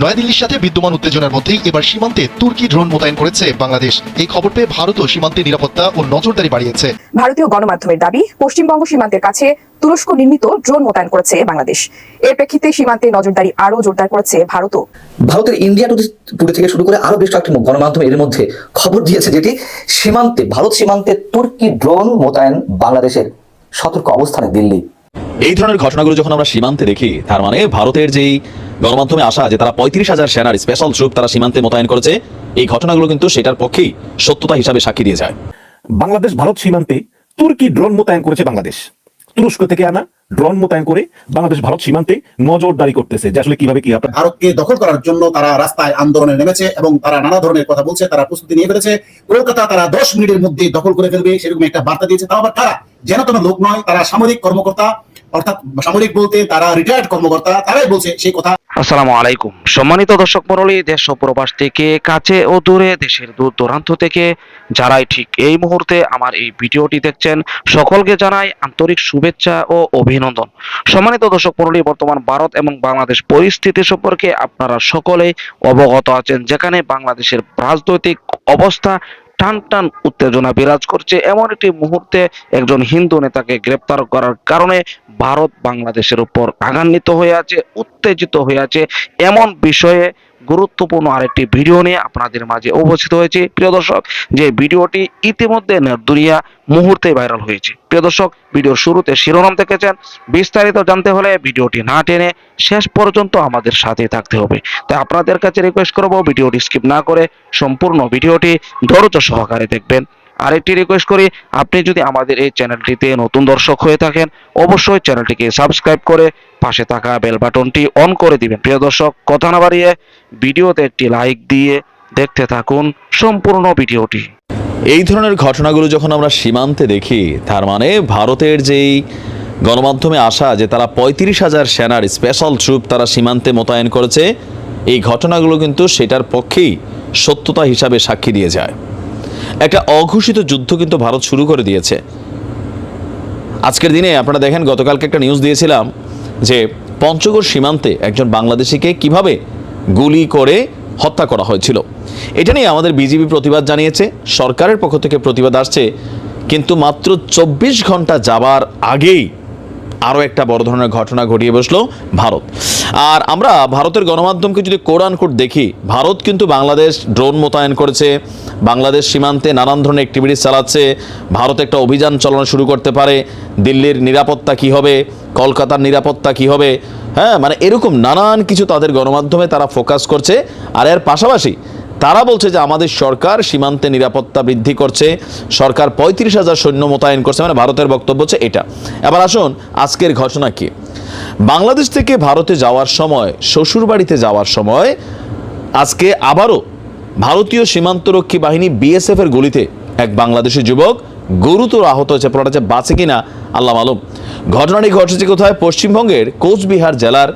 নয়াদিল্লির সাথে বিদ্যমান উত্তেজনার মধ্যেই এবার সীমান্তে তুর্কি ড্রোন মোতায়েন করেছে বাংলাদেশ। এই খবর পেয়ে ভারতও সীমান্তে নিরাপত্তা ও নজরদারি বাড়িয়েছে। ভারতীয় গণমাধ্যমের দাবি পশ্চিমবঙ্গ সীমান্তের কাছে তুরস্ক নির্মিত ড্রোন মোতায়েন করেছে বাংলাদেশ। এর প্রেক্ষিতে সীমান্তে নজরদারি আরও জোরদার করেছে ভারতও। ভারতের ইন্ডিয়া টুডে টুডে থেকে শুরু করে আরও বেশ কয়েকটি গণমাধ্যম এর মধ্যে খবর দিয়েছে যেটি সীমান্তে ভারত সীমান্তে তুর্কি ড্রোন মোতায়েন বাংলাদেশের সতর্ক অবস্থানে দিল্লি। এই ধরনের ঘটনাগুলো যখন আমরা সীমান্তে দেখি, তার মানে ভারতের যেই গণমাধ্যমে আসা যে তারা পঁয়ত্রিশ হাজার সেনার স্পেশাল ট্রুপ তারা সীমান্তে মোতায়েন করেছে, এই ঘটনাগুলো কিন্তু সেটার পক্ষেই সত্যতা হিসাবে সাক্ষী দিয়ে যায়। বাংলাদেশ ভারত সীমান্তে তুর্কি ড্রোন মোতায়েন করেছে বাংলাদেশ। তুরস্ক থেকে আনা ড্রোন মোতায়েন করে বাংলাদেশ ভারত সীমান্তে নজরদারি করতেছে। যে আসলে কীভাবে কি আপনার ভারতকে দখল করার জন্য তারা রাস্তায় আন্দোলনে নেমেছে এবং তারা নানা ধরনের কথা বলছে তারা প্রস্তুতি নিয়ে ফেলেছে। কলকাতা তারা দশ মিনিটের মধ্যে দখল করে ফেলবে সেরকম একটা বার্তা দিয়েছে। তাও আবার তারা যেন তেন লোক নয় তারা সামরিক কর্মকর্তা অর্থাৎ সামরিক বলতে তারা রিটায়ার্ড কর্মকর্তা তারাই বলছে সেই কথা। আসসালামু আলাইকুম। সম্মানিত দর্শক মণ্ডলী দেশ ও প্রবাস থেকে কাছে ও দূরে দেশের দূর দূরান্ত থেকে যারাই ঠিক এই মুহূর্তে আমার এই ভিডিওটি দেখছেন সকলকে জানাই আন্তরিক শুভেচ্ছা ও অভিনন্দন। সম্মানিত দর্শক মণ্ডলী, বর্তমান ভারত এবং বাংলাদেশ পরিস্থিতি সম্পর্কে আপনারা সকলে অবগত আছেন, যেখানে বাংলাদেশের রাজনৈতিক অবস্থা টান টান উত্তেজনা বিরাজ করছে। এমন একটি মুহূর্তে একজন হিন্দু নেতাকে গ্রেপ্তার করার কারণে ভারত বাংলাদেশের উপর আগান্বিত হয়ে আছে, উত্তেজিত হয়ে আছে। এমন বিষয়ে গুরুত্বপূর্ণ আরেকটি ভিডিও নিয়ে আপনাদের মাঝে উপস্থিত হয়েছে। প্রিয় দর্শক, যে ভিডিওটি ইতিমধ্যে দুনিয়া মুহূর্তে ভাইরাল হয়েছে। প্রিয় দর্শক, ভিডিওর শুরুতে শিরোনাম দেখেছেন। বিস্তারিত জানতে হলে ভিডিওটি না টেনে শেষ পর্যন্ত আমাদের সাথে থাকতে হবে। তাই আপনাদের কাছে রিকোয়েস্ট করব, ভিডিওটি স্কিপ না করে সম্পূর্ণ ভিডিওটি ধৈর্য সহকারে দেখবেন। আরেকটি রিকোয়েস্ট করি, আপনি যদি আমাদের এই চ্যানেলটিতে নতুন দর্শক হয়ে থাকেন, অবশ্যই চ্যানেলটিকে সাবস্ক্রাইব করে পাশে থাকা বেল বাটনটি অন করে দিবেন। প্রিয় দর্শক, কথা না বাড়িয়ে ভিডিওতে একটি লাইক দিয়ে দেখতে থাকুন সম্পূর্ণ ভিডিওটি। এই ধরনের ঘটনাগুলো যখন আমরা সীমান্তে দেখি, তার মানে ভারতের যেই গণমাধ্যমে আসা যে তারা পঁয়ত্রিশ হাজার সেনার স্পেশাল ট্রুপ তারা সীমান্তে মোতায়েন করেছে, এই ঘটনাগুলো কিন্তু সেটার পক্ষেই সত্যতা হিসাবে সাক্ষী দিয়ে যায়। একটা অঘোষিত যুদ্ধ কিন্তু ভারত শুরু করে দিয়েছে। আজকের দিনে আপনারা দেখেন, গতকালকে একটা নিউজ দিয়েছিলাম যে পঞ্চগড় সীমান্তে একজন বাংলাদেশিকে কীভাবে গুলি করে হত্যা করা হয়েছিল। এটা নিয়ে আমাদের বিজিবি প্রতিবাদ জানিয়েছে, সরকারের পক্ষ থেকে প্রতিবাদ আসছে, কিন্তু মাত্র চব্বিশ ঘণ্টা যাবার আগেই আরও একটা বড় ধরনের ঘটনা ঘটিয়ে বসল ভারত। আর আমরা ভারতের গণমাধ্যমকে যদি কোরআন কোট দেখি, ভারত কিন্তু বাংলাদেশ ড্রোন মোতায়েন করেছে, বাংলাদেশ সীমান্তে নানান ধরনের অ্যাক্টিভিটিস চালাচ্ছে, ভারত একটা অভিযান চালানো শুরু করতে পারে, দিল্লির নিরাপত্তা কি হবে, কলকাতার নিরাপত্তা কি হবে হ্যাঁ মানে এরকম নানান কিছু তাদের গণমাধ্যমে তারা ফোকাস করছে, আর এর পাশাপাশি তারা বলছে যে আমাদের সরকার সীমান্তে নিরাপত্তা বৃদ্ধি করছে। সরকার পঁয়ত্রিশ হাজার সৈন্য মোতায়েন করছে মানে ভারতের বক্তব্য হচ্ছে এটা। এবার আসুন, আজকের ঘটনা কি? বাংলাদেশ থেকে ভারতে যাওয়ার সময় শ্বশুর বাড়িতে যাওয়ার সময়, আজকে আবারও ভারতীয় সীমান্তরক্ষী বাহিনী বিএসএফ এর গুলিতে এক বাংলাদেশি যুবক গুরুতর আহত হয়েছে পড়া যে বাঁচে কিনা, আল্লাহ আলম ঘটনাটি ঘটেছে কোথায়? পশ্চিমবঙ্গের কোচবিহার জেলার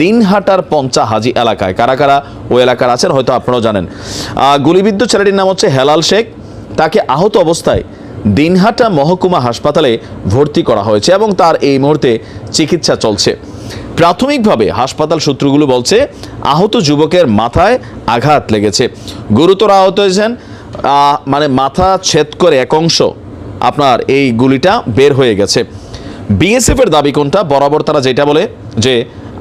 দিনহাটার পঞ্চা হাজি এলাকায়। কারা কারা ওই এলাকার আছেন হয়তো আপনারাও জানেন। গুলিবিদ্ধ ছেলেটির নাম হচ্ছে হেলাল শেখ। তাকে আহত অবস্থায় দিনহাটা মহকুমা হাসপাতালে ভর্তি করা হয়েছে এবং তার এই মুহূর্তে চিকিৎসা চলছে। প্রাথমিকভাবে হাসপাতাল সূত্রগুলো বলছে, আহত যুবকের মাথায় আঘাত লেগেছে। গুরুতর আহত হয়েছেন মানে মাথা ছেদ করে এক অংশ। আপনার এই গুলিটা বের হয়ে গেছে। বিএসএফের দাবি কোনটা? বরাবর তারা যেটা বলে যে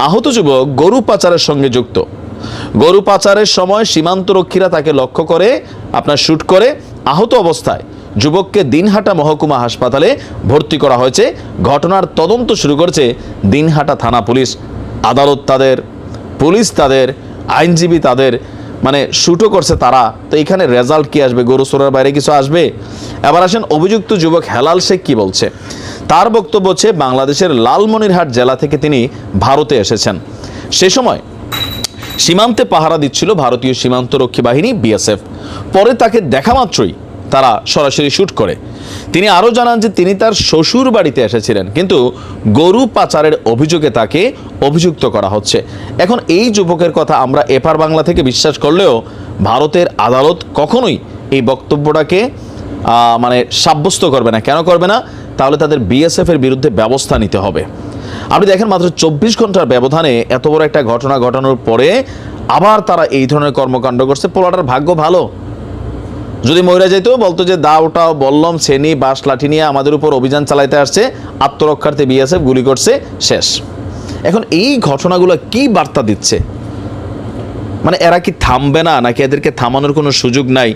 আহত যুবক গরু পাচারের সঙ্গে যুক্ত। গরু পাচারের সময় সীমান্তরক্ষীরা তাকে লক্ষ্য করে, আপনার শ্যুট করে, আহত অবস্থায় যুবককে দিনহাটা মহকুমা হাসপাতালে ভর্তি করা হয়েছে। ঘটনার তদন্ত শুরু করেছে দিনহাটা থানা পুলিশ। আদালত তাদের, পুলিশ তাদের, আইনজীবী তাদের মানে শুটও করছে তারা। তো এখানে রেজাল্ট কি আসবে? গরু চোরার বাইরে কিছু আসবে? এবার আসেন অভিযুক্ত যুবক হেলাল শেখ কি বলছে? তার বক্তব্য হচ্ছে, বাংলাদেশের লালমনিরহাট জেলা থেকে তিনি ভারতে এসেছেন। সে সময় সীমান্তে পাহারা দিচ্ছিল ভারতীয় সীমান্তরক্ষী বাহিনী, বিএসএফ। পরে তাকে দেখা মাত্রই তারা সরাসরি শ্যুট করে। তিনি আরও জানান যে তিনি তার শ্বশুর বাড়িতে এসেছিলেন, কিন্তু গরু পাচারের অভিযোগে তাকে অভিযুক্ত করা হচ্ছে। এখন এই যুবকের কথা আমরা এপার বাংলা থেকে বিশ্বাস করলেও ভারতের আদালত কখনোই এই বক্তব্যটাকে মানে সাব্যস্ত করবে না। কেন করবে না? তাহলে তাদের বিএসএফ এর বিরুদ্ধে ব্যবস্থা নিতে হবে। আপনি দেখেন মাত্র চব্বিশ ঘণ্টার ব্যবধানে এত বড় একটা ঘটনা ঘটানোর পরে আবার তারা এই ধরনের কর্মকাণ্ড করছে। পোলাটার ভাগ্য ভালো। যদি মহিলা যেত বলতো যে দা ওটা বললম শ্রেণি বাস লাঠি নিয়ে আমাদের উপর অভিযান চালাইতে আসছে, আত্মরক্ষার্থে বিএসএফ গুলি করছে, শেষ। এখন এই ঘটনাগুলো কি বার্তা দিচ্ছে? মানে এরা কি থামবে না? নাকি এদেরকে থামানোর কোনো সুযোগ নাই?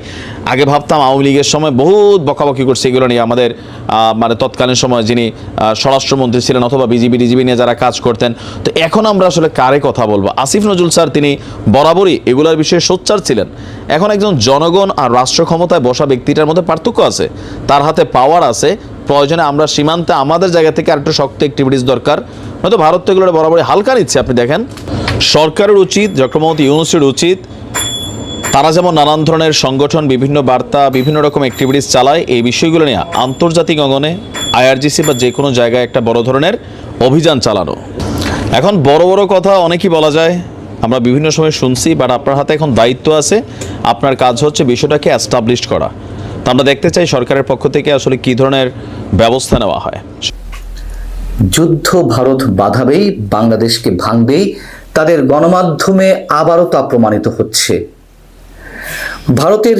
আগে ভাবতাম আওয়ামী লীগের সময় বহুত বকাবকি করছে এগুলো নিয়ে। আমাদের মানে তৎকালীন সময় যিনি স্বরাষ্ট্রমন্ত্রী ছিলেন অথবা বিজিবি, ডিজিবি নিয়ে যারা কাজ করতেন, তো এখন আমরা আসলে কারে কথা বলব? আসিফ নজরুল স্যার, তিনি বরাবরই এগুলোর বিষয়ে সোচ্চার ছিলেন। এখন একজন জনগণ আর রাষ্ট্র ক্ষমতায় বসা ব্যক্তিটার মধ্যে পার্থক্য আছে। তার হাতে পাওয়ার আছে। প্রয়োজনে আমরা সীমান্তে আমাদের জায়গা থেকে আরেকটু শক্ত অ্যাক্টিভিটিস দরকার। হয়তো ভারত তো এগুলো বরাবরই হালকা নিচ্ছে, আপনি দেখেন। সরকারের উচিত মোহাম্মদ ইউনুসের উচিত, তারা যেমন নানান ধরনের সংগঠন, বিভিন্ন বার্তা, বিভিন্ন রকম অ্যাক্টিভিটিস চালায়, এই বিষয়গুলো নিয়ে আন্তর্জাতিক অঙ্গনে আইআরজিসি বা যে কোনো জায়গায় একটা বড় ধরনের অভিযান চালানো। এখন বড় বড় কথা অনেকই বলা যায়, আমরা বিভিন্ন সময় শুনছি বাট আপনার হাতে এখন দায়িত্ব আছে, আপনার কাজ হচ্ছে বিষয়টাকে অ্যাস্টাবলিশ করা। তো আমরা দেখতে চাই সরকারের পক্ষ থেকে আসলে কী ধরনের ব্যবস্থা নেওয়া হয়। যুদ্ধ ভারত বাধাবেই, বাংলাদেশকে ভাঙবেই তাদের গণমাধ্যমে আবারও তা প্রমাণিত হচ্ছে। ভারতের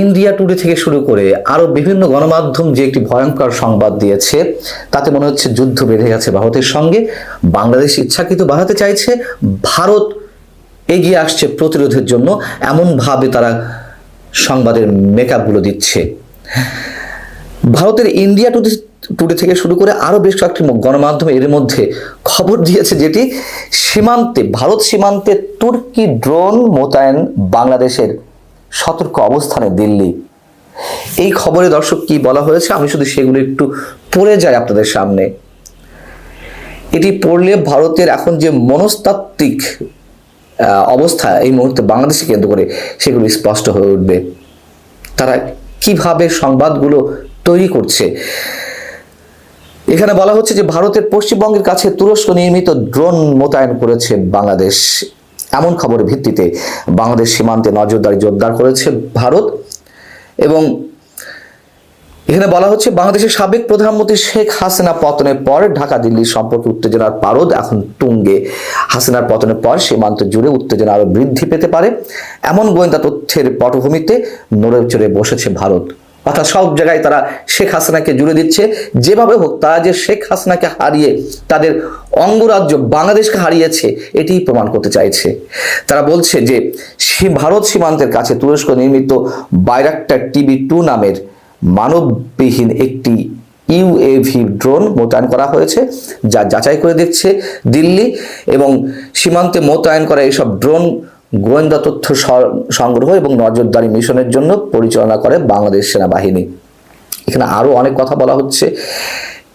ইন্ডিয়া টুডে থেকে শুরু করে আরও বিভিন্ন গণমাধ্যম যে একটি ভয়ঙ্কর সংবাদ দিয়েছে, তাতে মনে হচ্ছে যুদ্ধ বেঁধে গেছে ভারতের সঙ্গে। বাংলাদেশ ইচ্ছাকৃত বাড়াতে চাইছে, ভারত এগিয়ে আসছে প্রতিরোধের জন্য, এমনভাবে তারা সংবাদের মেকআপগুলো দিচ্ছে। ভারতের ইন্ডিয়া টুডে টুডে থেকে শুরু করে আরও বেশ কয়েকটি গণমাধ্যম এর মধ্যে খবর দিয়েছে যেটি সীমান্তে, ভারত সীমান্তে তুর্কি ড্রোন মোতায়েন বাংলাদেশের সতর্ক অবস্থানে দিল্লি। এই খবরে দর্শক কি বলা হয়েছে? আমি শুধু সেগুলো একটু পড়ে যাই আপনাদের সামনে। এটি পড়লে ভারতের এখন যে মনস্তাত্ত্বিক অবস্থা এই মুহূর্তে বাংলাদেশে কেন্দ্র করে সেগুলো স্পষ্ট হয়ে উঠবে। তারা কীভাবে সংবাদগুলো তৈরি করছে? এখানে বলা হচ্ছে যে ভারতের পশ্চিমবঙ্গের কাছে তুরস্ক নির্মিত ড্রোন মোতায়েন করেছে বাংলাদেশ। এমন খবরের ভিত্তিতে বাংলাদেশ সীমান্তে নজরদারি জোরদার করেছে ভারত এবং এখানে বলা হচ্ছে বাংলাদেশের সাবেক প্রধানমন্ত্রী শেখ হাসিনা পতনের পর ঢাকা দিল্লির সম্পর্কে উত্তেজনার পারদ এখন তুঙ্গে। হাসিনার পতনের পর সীমান্ত জুড়ে উত্তেজনা আরও বৃদ্ধি পেতে পারে। এমন গোয়েন্দা তথ্যের পটভূমিতে নড়ে চড়ে বসেছে ভারত। অর্থাৎ সব জায়গায় তারা শেখ হাসিনাকে জুড়ে দিচ্ছে। যেভাবে হোক, তারা যে শেখ হাসিনাকে হারিয়ে তাদের অঙ্গরাজ্য বাংলাদেশকে হারিয়েছে এটি প্রমাণ করতে চাইছে। তারা বলছে যে ভারত সীমান্তের কাছে তুরস্ক নির্মিত বাইরাক্টার টিভি টু নামের মানববিহীন একটি ইউএভি ড্রোন মোতায়েন করা হয়েছে, যা যাচাই করে দেখছে দিল্লি এবং সীমান্তে মোতায়েন করা এইসব ড্রোন গোয়েন্দা তথ্য সংগ্রহ এবং নজরদারি মিশনের জন্য পরিচালনা করে বাংলাদেশ সেনাবাহিনী। এখানে আরও অনেক কথা বলা হচ্ছে।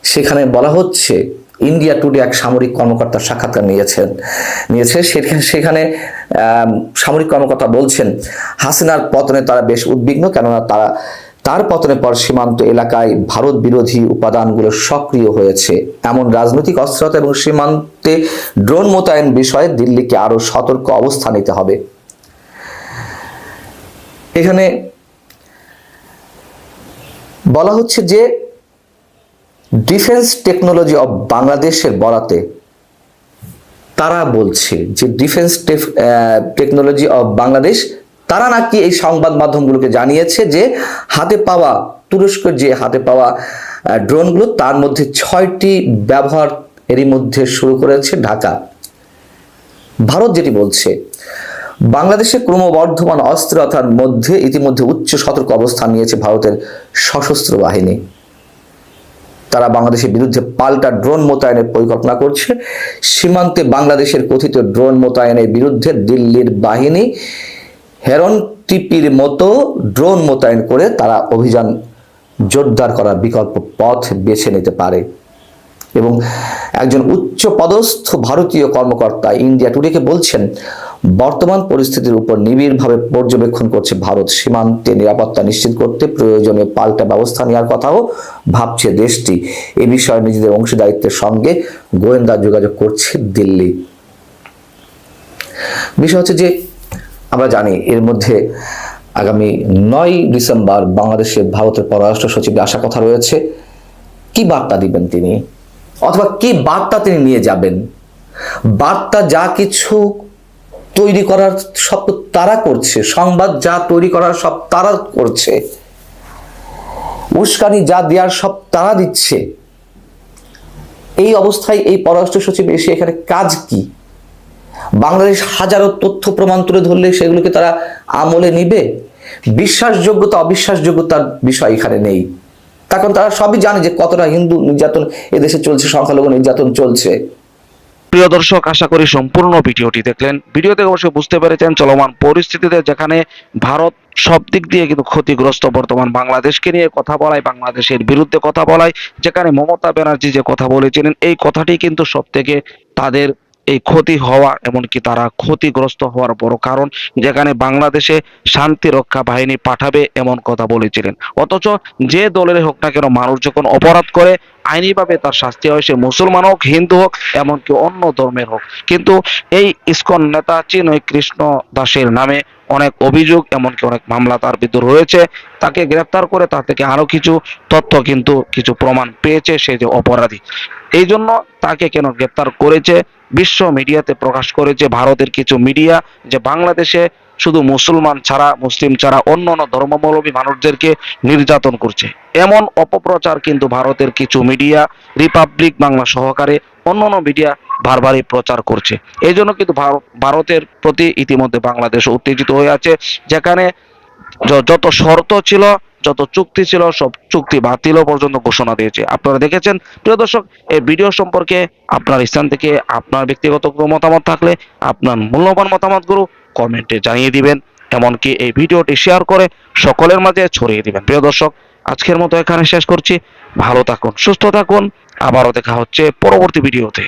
সেখানে বলা হচ্ছে, ইন্ডিয়া টুডে এক সামরিক কর্মকর্তার সাক্ষাৎকার নিয়েছেন। নিয়েছে। সেখানে সেখানে সামরিক কর্মকর্তা বলছেন, হাসিনার পতনে তারা বেশ উদ্বিগ্ন, কেননা তারা তার পতনের পর সীমান্ত এলাকায় ভারত বিরোধী উপাদানগুলো সক্রিয় হয়েছে। এমন রাজনৈতিক অস্থিরতা এবং সীমান্তে ড্রোন মোতায়েন বিষয়ে দিল্লিকে আরও সতর্ক অবস্থান নিতে হবে। এখানে বলা হচ্ছে যে, ডিফেন্স টেকনোলজি অব বাংলাদেশের বরাতে তারা বলছে যে, ডিফেন্স টেকনোলজি অব বাংলাদেশ তারা নাকি এই সংবাদ মাধ্যমগুলোকে জানিয়েছে যে হাতে পাওয়া তুরস্কের যে হাতে পাওয়া ড্রোনগুলো তার মধ্যে ছয়টি ব্যবহার এরই মধ্যে শুরু করেছে ঢাকা। ভারত যেটি বলছে, বাংলাদেশে ক্রমবর্ধমান অস্থিরতার মধ্যে ইতিমধ্যে উচ্চ সতর্ক অবস্থান নিয়েছে ভারতের সশস্ত্র বাহিনী। তারা বাংলাদেশের বিরুদ্ধে পাল্টা ড্রোন মোতায়েনের পরিকল্পনা করছে। সীমান্তে বাংলাদেশের কথিত ড্রোন মোতায়েনের বিরুদ্ধে দিল্লির বাহিনী হেরন টিপির মতো ড্রোন মোতায়েন করে তারা অভিযান জোরদার করার বিকল্প পথ বেছে নিতে পারে। এবং একজন উচ্চ পদস্থ ভারতীয় কর্মকর্তা ইন্ডিয়া টুডেকে বলছেন, বর্তমান পরিস্থিতির উপর নিবিড়ভাবে পর্যবেক্ষণ করছে ভারত। সীমান্তে নিরাপত্তা নিশ্চিত করতে প্রয়োজনে পাল্টা ব্যবস্থা নেওয়ার কথাও ভাবছে দেশটি। এ বিষয়ে নিজেদের অংশীদারিত্বের সঙ্গে গোয়েন্দা যোগাযোগ করছে দিল্লি। বিষয় হচ্ছে যে আমরা জানি এর মধ্যে আগামী নয় ডিসেম্বর বাংলাদেশের ভারতের পররাষ্ট্র সচিবের আসা কথা রয়েছে। কি বার্তা দিবেন তিনি? অথবা কি বার্তা তিনি নিয়ে যাবেন? বার্তা যা কিছু তৈরি করার সব তারা করছে, সংবাদ যা তৈরি করার সব তারা করছে, উস্কানি যা দেওয়ার সব তারা দিচ্ছে, এই অবস্থায় এই পররাষ্ট্র সচিব এসে এখানে কাজ কি? বাংলাদেশ হাজারো তথ্য প্রমাণ তুলে ধরলে সেগুলোকে তারা আমলে নিবে। বিশ্বাসযোগ্যতা, অবিশ্বাসযোগ্যতার বিষয় এখানে নেই। তখন তারা সবই জানে যে কতটা হিন্দু নির্যাতন এদেশে চলছে, সংখ্যালঘু নির্যাতন চলছে। প্রিয় দর্শক, আশা করি সম্পূর্ণ ভিডিওটি দেখলেন। ভিডিও থেকে অবশ্যই বুঝতে পেরেছেন চলমান পরিস্থিতিতে যেখানে ভারত সব দিক দিয়ে কিন্তু ক্ষতিগ্রস্ত বর্তমান বাংলাদেশকে নিয়ে কথা বলায়, বাংলাদেশের বিরুদ্ধে কথা বলায়, যেখানে মমতা ব্যানার্জি যে কথা বলেছিলেন, এই কথাটি কিন্তু সব থেকে তাদের এই ক্ষতি হওয়া, এমনকি তারা ক্ষতিগ্রস্ত হওয়ার বড় কারণ যেখানে বাংলাদেশে শান্তি রক্ষা বাহিনী পাঠাবে এমন কথা বলেছিলেন। অথচ যে দলের হোক না কেন মানুষ যখন অপরাধ করে, আইনিভাবে তার শাস্তি হয় সে মুসলমান হোক, হিন্দু হোক, এমনকি অন্য ধর্মের হোক। কিন্তু এই ইসকন নেতা চিনয় কৃষ্ণ দাসের নামে অনেক অভিযোগ, এমনকি অনেক মামলা তার বিরুদ্ধে রয়েছে। তাকে গ্রেফতার করে তার থেকে আরও কিছু তথ্য কিন্তু কিছু প্রমাণ পেয়েছে সে যে অপরাধী। এই জন্য তাকে কেন গ্রেপ্তার করেছে? বিশ্ব মিডিয়াতে প্রকাশ করেছে ভারতের কিছু মিডিয়া যে বাংলাদেশে শুধু মুসলমান ছাড়া, মুসলিম ছাড়া অন্য অন্য ধর্মাবলম্বী মানুষদেরকে নির্যাতন করছে। এমন অপপ্রচার কিন্তু ভারতের কিছু মিডিয়া, রিপাবলিক বাংলা সহকারে অন্য অন্য মিডিয়া বারবারই প্রচার করছে। এই জন্য কিন্তু ভারত- ভারতের প্রতি ইতিমধ্যে বাংলাদেশ উত্তেজিত হয়ে আছে, যেখানে যত শর্ত ছিল যত চুক্তি ছিল, সব চুক্তি বাতিলও পর্যন্ত ঘোষণা দিয়েছে। আপনারা দেখেছেন, প্রিয় দর্শক, এই ভিডিও সম্পর্কে আপনার স্থান থেকে আপনার ব্যক্তিগত মতামত থাকলে আপনার মূল্যবান মতামতগুলো কমেন্টে জানিয়ে দিবেন। এমনকি এই ভিডিওটি শেয়ার করে সকলের মাঝে ছড়িয়ে দিবেন। প্রিয় দর্শক, আজকের মতো এখানে শেষ করছি। ভালো থাকুন, সুস্থ থাকুন। আবারও দেখা হচ্ছে পরবর্তী ভিডিওতে।